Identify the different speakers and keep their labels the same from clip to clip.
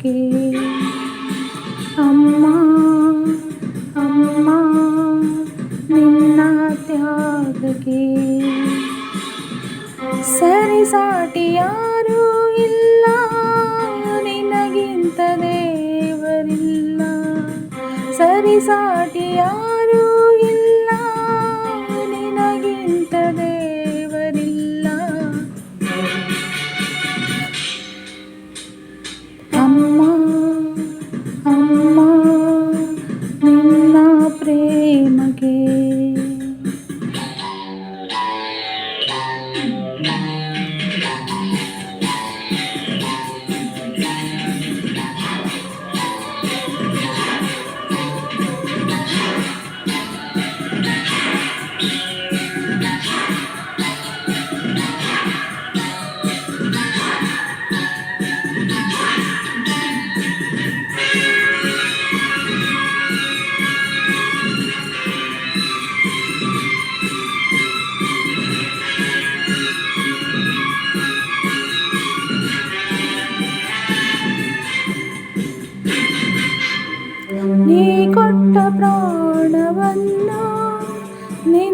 Speaker 1: ಪ್ರೇಮಕ್ಕೆ ಅಮ್ಮ ಅಮ್ಮ ನಿನ್ನ ತ್ಯಾಗಕ್ಕೆ. ಸರಿಸಾಟಿ ಯಾರೂ ಇಲ್ಲ ನಿನಗಿಂತ ದೇವರಿಲ್ಲ. ಸರಿಸಾಟಿ ಯಾರೂ Thank you.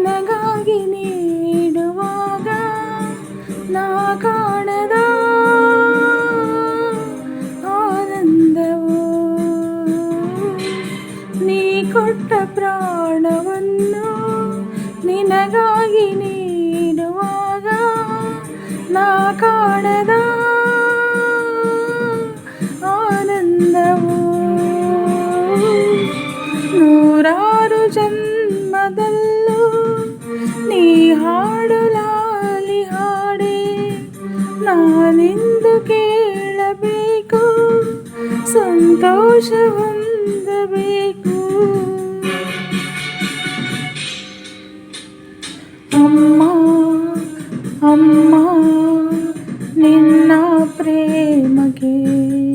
Speaker 1: ನಿನಗಾಗಿ ನೀಡುವಾಗ ನಾ ಕಾಣದ ಆನಂದವು. ನೀ ಕೊಟ್ಟ ಪ್ರಾಣವನ್ನು ನಿನಗಾಗಿ ನೀಡುವಾಗ ನಾ ಕಾಣದ ನಾನೆಂದು ಕೇಳಬೇಕು? ಸಂತೋಷ ಹೊಂದಬೇಕು? ಅಮ್ಮ ಅಮ್ಮ ನಿನ್ನ ಪ್ರೇಮಗೆ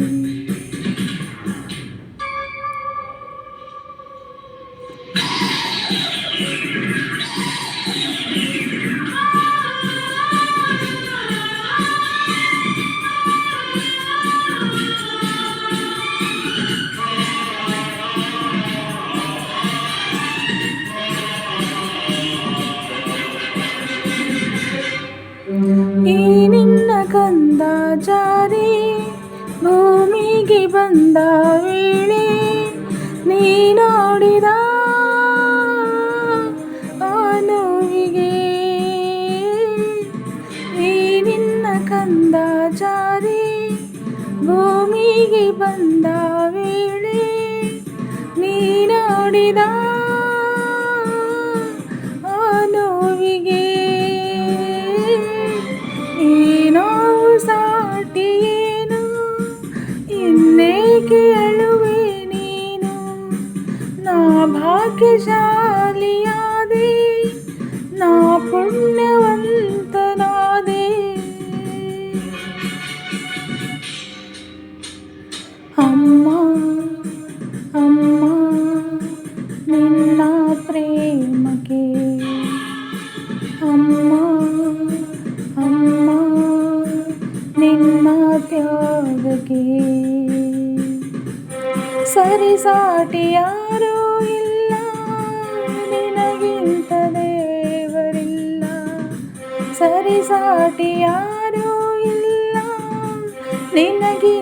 Speaker 1: ಈ ನಿನ್ನ ಕಂದ ಜಾರಿ ಭೂಮಿಗೆ ಬಂದ ವೇಳೆ ನೀ ನೋಡಿದ ಆ ನೋವಿಗೆ ಈ ನಿನ್ನ ಕಂದ ಜಾರಿ ಭೂಮಿಗೆ ಬಂದ ವೇಳೆ ನೀ ನೋಡಿದ భాగ్యశాలియాది నా పుణ్యవంతనాది. అమ్మా అమ్మా నిన్న ప్రేమకే. అమ్మా అమ్మా నిన్న త్యాగకే. సరిసాటి ఆరోగ్య ಸರಿಸಾಟಿ ಯಾರೂ ಇಲ್ಲ ನಿನಗಿಂತ